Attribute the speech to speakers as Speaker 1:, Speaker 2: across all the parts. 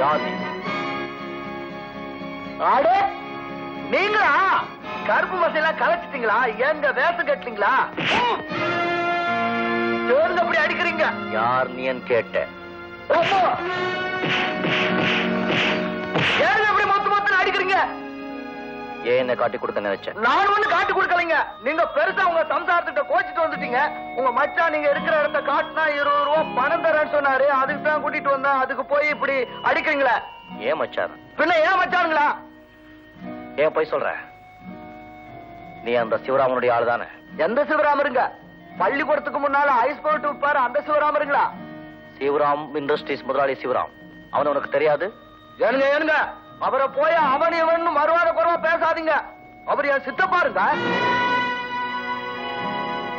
Speaker 1: யானை
Speaker 2: ஆடே நீங்களா? கருப்பு மசையெல்லாம் கலைச்சிட்டீங்களா? எங்க வேஷம் கட்டுறீங்களா சேர்ந்து அப்படி அடிக்கிறீங்க.
Speaker 1: யார் நீன்னு கேட்டேன்
Speaker 2: அப்பா! அப்படி மொத்த மொத்தம் அடிக்கிறீங்க.
Speaker 1: ஏன் என்ன காட்டி கொடுக்க நினைச்சேன்
Speaker 2: நான் ஒண்ணு காட்டி கொடுக்கலைங்க. நீங்க பெருசா உங்க சம்சாரத்திட்ட கோச்சிட்டு வந்துட்டீங்க. உங்க மச்சான் நீங்க இருக்கிற இடத்த காட்டினா இருபது ரூபா பணம் தரேன்னு சொன்னாரு. அதுக்கு தான் கூட்டிட்டு வந்தேன். அதுக்கு போய் இப்படி அடிக்கிறீங்களே.
Speaker 1: ஏன் மச்சான்?
Speaker 2: பின்ன ஏன் மச்சானுங்களா?
Speaker 1: ஏன் போய் சொல்ற? நீ அந்த சிவராமனுடைய ஆளு தானே
Speaker 2: எந்த சிவராமருங்க? பள்ளிக்கூடத்துக்கு முன்னால ஐஸ் போட்டு அந்த சிவராமருங்களா?
Speaker 1: சிவராம் இண்டஸ்ட்ரீஸ் முதலாளி சிவராம். அவன் உனக்கு தெரியாது?
Speaker 2: ஏனுங்க ஏனுங்க. அவரை போய் அவன் இவன் வருவாத குறவா பேசாதீங்க. அவர் என் சித்தப்பாருங்க.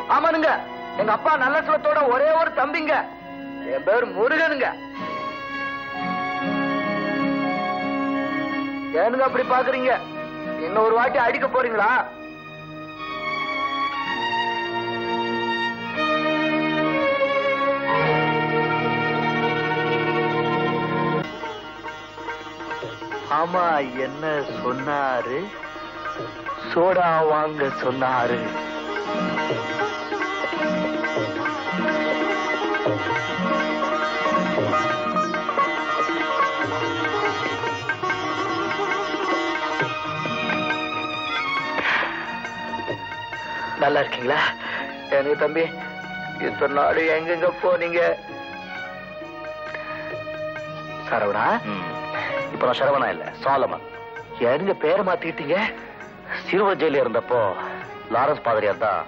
Speaker 2: ஆமானுங்க. எங்க அப்பா நல்ல சிலத்தோட ஒரே ஒரு தம்பிங்க. என் பேர் முருகனுங்க. ஏனுங்க அப்படி பாக்குறீங்க? இன்னொரு வாட்டி அடிக்க போறீங்களா? ஆமா என்ன சொன்னாரு? சோடா வாங்க சொன்னாரு. நல்லா இருக்கீங்களா? எனக்கு தம்பி இத்தனை நாடு எங்கெங்க போனீங்க? சரவணா
Speaker 1: இப்ப நான் சரவணா இல்ல சாலமன்.
Speaker 2: ஏனுங்க பேரை மாத்திக்கிட்டீங்க?
Speaker 1: சிறுவர் ஜெயில இருந்தப்போ லாரன்ஸ் பாதிரியார் தான்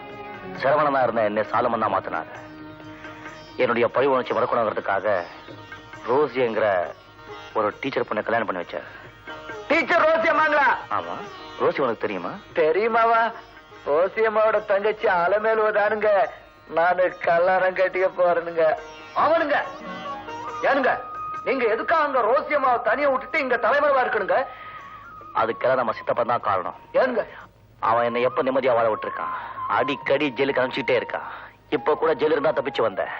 Speaker 1: சரவணனா இருந்த என்னை சாலமன்னா மாத்தினார். என்னுடைய பழி உணர்ச்சி வரக்கூடாதுங்கிறதுக்காக ரோசிங்கிற ஒரு டீச்சர் பொண்ணை கல்யாணம் பண்ணி வச்சார்.
Speaker 2: டீச்சர் ரோசியம்மாங்களா
Speaker 1: ஆமா. ரோசி உனக்கு தெரியுமா?
Speaker 2: தெரியுமாவா? ரோசியம்மாவோட தங்கச்சி அலமேலுவதானுங்க நானு கல்லாரம் கட்டிக்க போறேனுங்க. அவனுங்க ஏனுங்க? நீங்க எதுக்காக அங்க ரோசியம்மாவை தனியா விட்டுட்டு இங்க தலைமறைவா இருக்கணுங்க?
Speaker 1: அதுக்கெல்லாம் நம்ம சித்தப்பன் தான் காரணம்.
Speaker 2: ஏனுங்க?
Speaker 1: அவன் என்னை எப்ப நிம்மதியா வாழ விட்டுருக்கான்? அடிக்கடி ஜெயிலுக்கு அனுப்பிச்சுட்டே இருக்கான். இப்ப கூட ஜெயில இருந்தா தப்பிச்சு வந்தேன்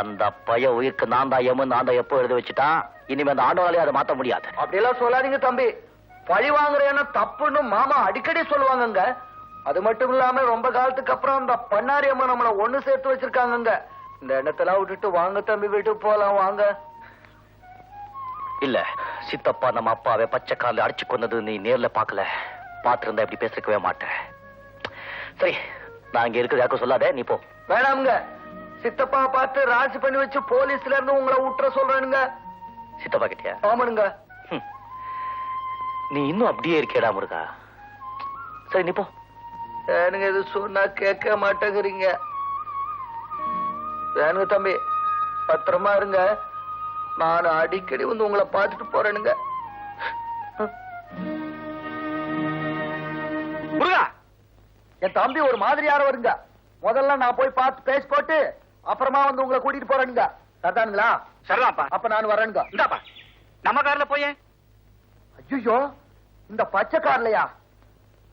Speaker 1: அந்த பைய உயிருக்கு நான் தான் எம்மு நான் தான் எப்போ எழுதி வச்சுட்டான்? இனிமே அந்த ஆண்டவனாலே அதை மாத்த முடியாது.
Speaker 2: அப்படியெல்லாம் சொல்லாதீங்க தம்பி. பழி வாங்குற எண்ணம் தப்புன்னு மாமா அடிக்கடி சொல்லுவாங்கங்க. அது மட்டும் இல்லாம ரொம்ப காலத்துக்கு அப்புறம் அந்த பண்ணாரி அம்மா நம்மள ஒண்ணு சேர்த்து வச்சிருக்காங்கங்க. இந்த எண்ணத்தெல்லாம் விட்டுட்டு வாங்க தம்பி. வீட்டுக்கு போலாம் வாங்க.
Speaker 1: இல்ல சித்தப்பா நம்ம அப்பாவை பச்சை காலில் அடிச்சு கொண்டது நீ நேர்ல பார்க்கல. பார்த்திருந்தா இப்படி பேசிருக்கவே மாட்டேன். சரி நான் இங்க இருக்கிறது யாருக்கும் சொல்லாதே நீ போ.
Speaker 2: வேணாமுங்க. சித்தப்பா பார்த்து ராஜி பண்ணி வச்சு போலீஸ்ல இருந்து உங்களை விட்டுற சொல்றேனுங்க.
Speaker 1: சித்தப்பா கிட்டயா?
Speaker 2: ஆமானுங்க.
Speaker 1: நீ இன்னும் அப்படியே இருக்கேடா முருகா. சரி நீ போ.
Speaker 2: எனக்கு இது சொன்னா கேட்க மாட்டேங்கிறீங்க. வேணுங்க தம்பி பத்திரமா இருங்க. நான் அடிக்கடி வந்து உங்களை பார்த்துட்டு போறேனுங்க. முருகா என் தம்பி ஒரு மாதிரியான வருங்க முதல்ல நான் போய் பார்த்து பேசி போட்டு அப்புறமா வந்து உங்களை கூட்டிட்டு போறேனுங்க. சரிதானுங்களா
Speaker 3: சரிதான்ப்பா.
Speaker 2: அப்ப நான் வரேனுங்க.
Speaker 3: இந்தாப்பா. நம்ம கார்ல போயே
Speaker 2: ஐயோ இந்த பச்சை கார்லயா?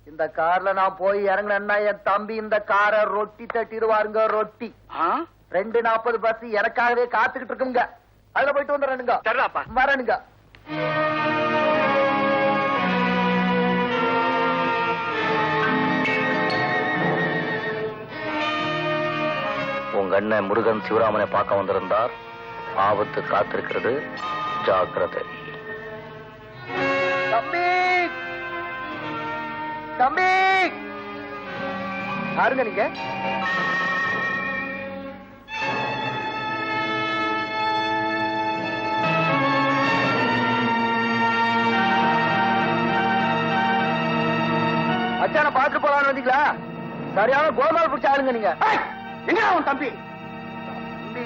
Speaker 2: இந்த கார்ல நான் போய் இறங்கினேன்னா என் தம்பி இந்த காரை ரொட்டி தட்டிடுவாருங்க ரொட்டி. ரெண்டு நாற்பது பஸ் எனக்காகவே காத்துக்கிட்டு இருக்குங்க. அதுல போயிட்டு வந்துடுறேனுங்க.
Speaker 3: சரிதாப்பா
Speaker 2: வரேனுங்க.
Speaker 1: உங்க அண்ணன் முருகன் சிவராமனை பார்க்க வந்திருந்தார். ஆபத்து காத்திருக்கிறது. ஜாக்கிரதை.
Speaker 2: தம்பி! தம்பி! யாருங்க நீங்க? அச்சான பாத்துட்டு போலான்னு வந்தீங்களா? சரியான கோமால் பிடிச்ச ஆளுங்க நீங்க. எங்க அவன் தம்பி? தம்பி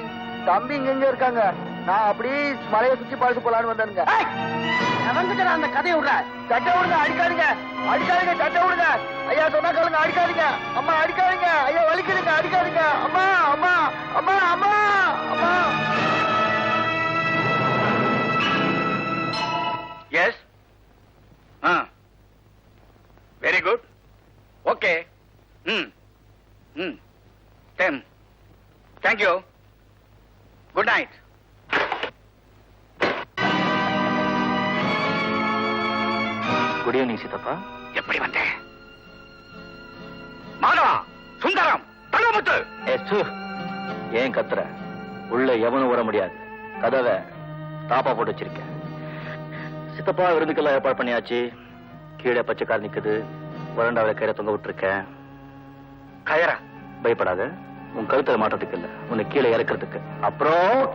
Speaker 2: தம்பி இங்க எங்க இருக்காங்க? நான் அப்படியே மலையை சுத்தி பார்த்து போலான்னு வந்தேனுங்க. எவங்கிட்ட அந்த கதையை விடுற சட்டை விடுங்க அடிக்காதீங்க. அடிக்காதீங்க சட்டை விடுங்க. ஐயா சொன்னா கேளுங்க அடிக்காதீங்க. அம்மா அடிக்காதீங்க. ஐயா வலிக்குதுங்க அடிக்காதீங்க. அம்மா அம்மா அம்மா அம்மா அம்மா.
Speaker 3: Thank you good night
Speaker 1: good evening சித்தப்பா
Speaker 3: எப்படி வந்தேன் மாதவா சுந்தரம் தங்கமுத்து
Speaker 1: ஏன் கத்துற? உள்ள எவனும் வர முடியாது. கதவை தாப்பா போட்டு வச்சிருக்கேன் சித்தப்பா விருந்துக்கெல்லாம் ஏற்பாடு பண்ணியாச்சு. கீழே பச்சைக்கார் நிக்குது. வறண்டாவில கயிறை தொங்க விட்டுருக்கேன்
Speaker 3: கயரா
Speaker 1: பயப்படாத. உன் கழுத்துல மாட்டறதுக்கு இல்ல. உன்னை கீழே இறக்கிறதுக்கு. அப்புறம்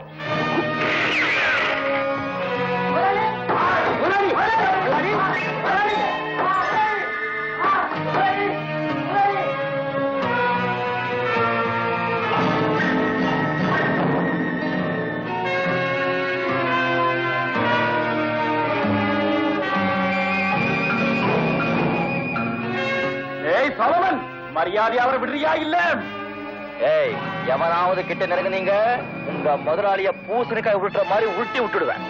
Speaker 2: ஏய் மரியாதை அவரை விடுறியா இல்லை?
Speaker 1: ஏய் எவனாவது கிட்ட நெருங்குனீங்க? உங்க முதலாளிய பூசணிக்காய் உருட்டுற மாதிரி உருட்டி விட்டுடுவேன்.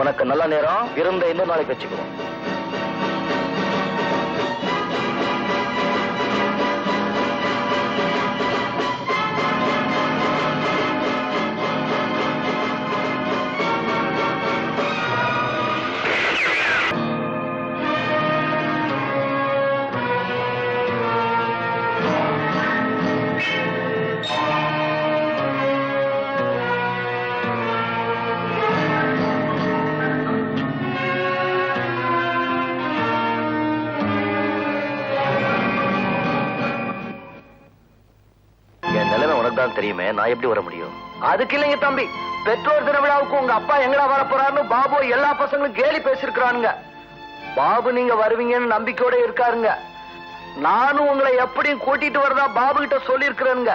Speaker 1: உனக்கு நல்ல நேரம் இருந்த இன்னொரு நாளைக்கு வச்சுக்குவோம் தான் தெரியுமே நான் எப்படி வர முடியும்?
Speaker 2: அதுக்கு இல்லைங்க தம்பி. பெற்றோர் தின விழாவுக்கு உங்க அப்பா எங்கடா வர போறாருன்னு பாபு எல்லா பசங்களும் கேலி பேசிருக்கிறானுங்க பாபு நீங்க வருவீங்கன்னு நம்பிக்கையோட இருக்காருங்க. நானும் உங்களை எப்படியும் கூட்டிட்டு வரதா பாபு கிட்ட சொல்லியிருக்கிறேனுங்க.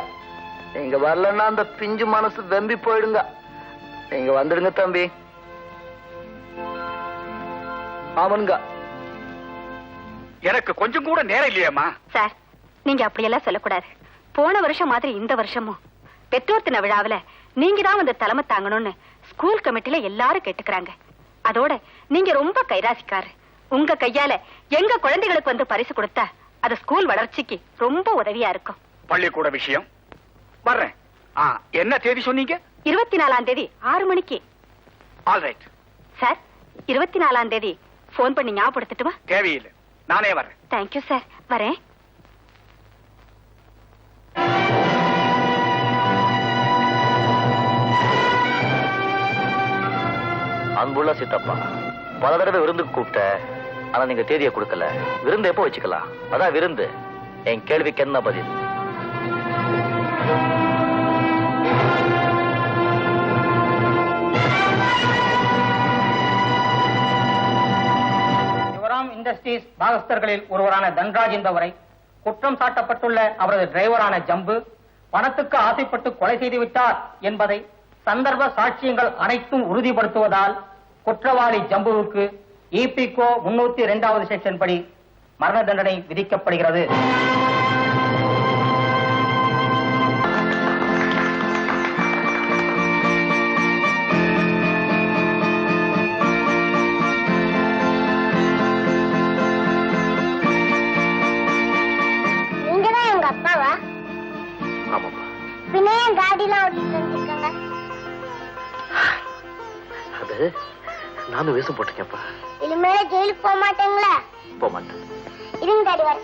Speaker 2: நீங்க வரலன்னா அந்த பிஞ்சு மனசு வெம்பி போயிடுங்க. நீங்க வந்துடுங்க தம்பி. ஆமனுங்க.
Speaker 3: எனக்கு கொஞ்சம் கூட நேரம் இல்லையேம்மா?
Speaker 4: சார் நீங்க அப்படியெல்லாம் சொல்லக்கூடாது. போன வருஷம் மாதிரி இந்த வருஷமும். பெற்றோர் தின விழாவுல நீங்க தான் வந்து தலைமை தாங்கணும்னு ஸ்கூல் கமிட்டில எல்லாரும் கேட்டுக்கிறாங்க. அதோட நீங்க ரொம்ப கைராசிக்காரு உங்க கையால எங்க குழந்தைகளுக்கு வந்து பரிசு கொடுத்தா அது ஸ்கூல் வளர்ச்சிக்கு ரொம்ப உதவியா இருக்கும்.
Speaker 3: பள்ளிக்கூட விஷயம். வர்றேன். என்ன தேதி சொன்னீங்க?
Speaker 4: இருபத்தி நாலாம் தேதி ஆறு மணிக்கு.
Speaker 3: ஆல் ரைட்
Speaker 4: சார் இருபத்தி நாலாம் தேதி போன் பண்ணி ஞாபகப்படுத்தட்டுமா
Speaker 3: தேவையில்லை. நானே வர்றேன்.
Speaker 4: தேங்க்யூ சார் வரேன்.
Speaker 1: அன்புள்ள சித்தப்பா பல தடவை விருந்துக்கு கூப்பிட்ட ஆனா நீங்க தேதியை கொடுக்கல. விருந்து எப்போ வச்சுக்கலாம்? அதான் விருந்து. என் கேள்விக்கு என்ன பதில்?
Speaker 5: சிவராம் இண்டஸ்ட்ரீஸ் பாகஸ்தர்களில் ஒருவரான தன்ராஜ் என்பவரை குற்றம் சாட்டப்பட்டுள்ள அவரது டிரைவரான ஜம்பு பணத்துக்கு ஆசைப்பட்டு கொலை செய்துவிட்டார் என்பதை சந்தர்ப்ப சாட்சியங்கள் அனைத்தும் உறுதிப்படுத்துவதால் குற்றவாளி ஜம்புவுக்கு இபிகோ முன்னூத்தி இரண்டாவது செக்ஷன் படி மரண தண்டனை விதிக்கப்படுகிறது.
Speaker 6: காடிலாம் ஓட்டிட்டு வந்துருக்காங்க?
Speaker 1: அது நானும் வேஷம் போட்டிருக்கேன்ப்பா.
Speaker 6: இனிமேல ஜெயிலுக்கு போக மாட்டேங்களா?
Speaker 1: போக மாட்டேன்
Speaker 6: இருங்க டாடி வர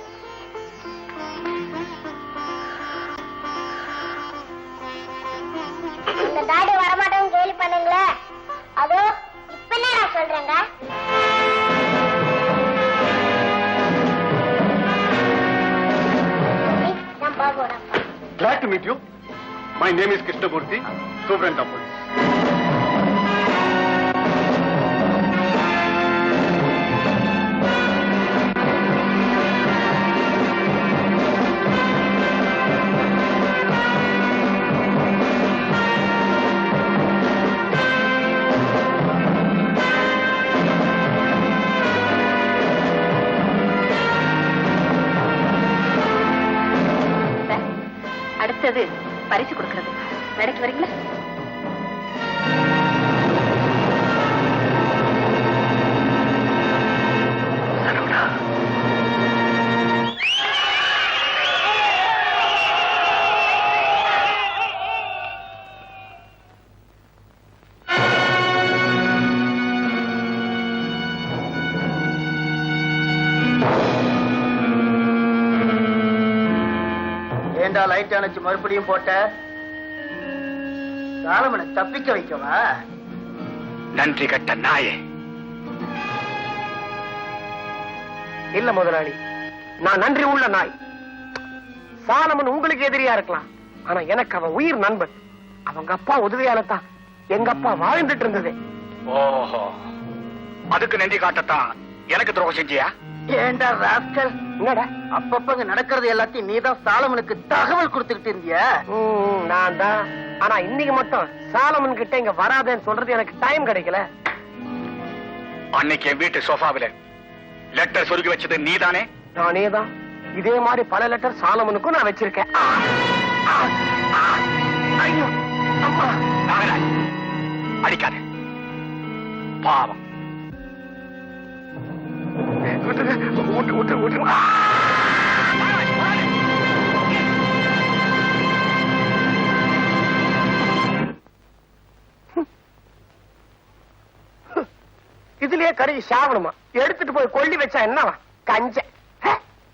Speaker 6: இந்த டாடி வரமாட்டேன்னு கேலி பண்ணுங்களே? அதோ இப்ப நான் சொல்றேங்க
Speaker 7: Glad to meet you. My name is Krishnamurthy, Superintendent of
Speaker 4: பரிசு கொடுக்கறது. நடக்கு வரீங்களா?
Speaker 8: அணைச்சு மறுபடியும் போட்ட சாலமனை தப்பிக்க வைக்கவா?
Speaker 3: நன்றி கட்ட நாயே.
Speaker 9: இல்ல முதலாளி நான் நன்றி உள்ள நாய். சாலமன் உங்களுக்கு எதிரியா இருக்கலாம். ஆனா எனக்கு அவன் உயிர் நண்பன். அவங்க அப்பா உதவியாலதான் எங்க அப்பா வாழ்ந்துட்டு இருந்தது.
Speaker 3: ஓஹோ. அதுக்கு நன்றி காட்டத்தான். எனக்கு துரோகம் செஞ்சியா?
Speaker 8: ஏண்டா ராஸ்கல்?
Speaker 9: என்னடா?
Speaker 8: அப்பப்ப இங்க நடக்கிறது எல்லாத்தையும் நீதான் சாலமனுக்கு தகவல் கொடுத்துக்கிட்டு இருந்தியா?
Speaker 9: ம், நான் தான் ஆனா இன்னைக்கு மட்டும் சாலமன் கிட்ட இங்க வராதேன்னு சொல்றது எனக்கு டைம் கிடைக்கல.
Speaker 3: அன்னைக்கு என் வீட்டு சோஃபாவில லெட்டர் சொருகி வச்சது நீதானே?
Speaker 9: நானே தான் இதே மாதிரி பல லெட்டர் சாலமனுக்கும் நான் வச்சிருக்கேன். ஐயோ அம்மா.
Speaker 3: அடிக்காத. பாவம்.
Speaker 9: விட்டுரு, விட்டு விட்டு விட்டு இதுலயே கருகி சாப்பிடுமா? எடுத்துட்டு போய் கொல்லி வச்சா என்னவா? கஞ்ச.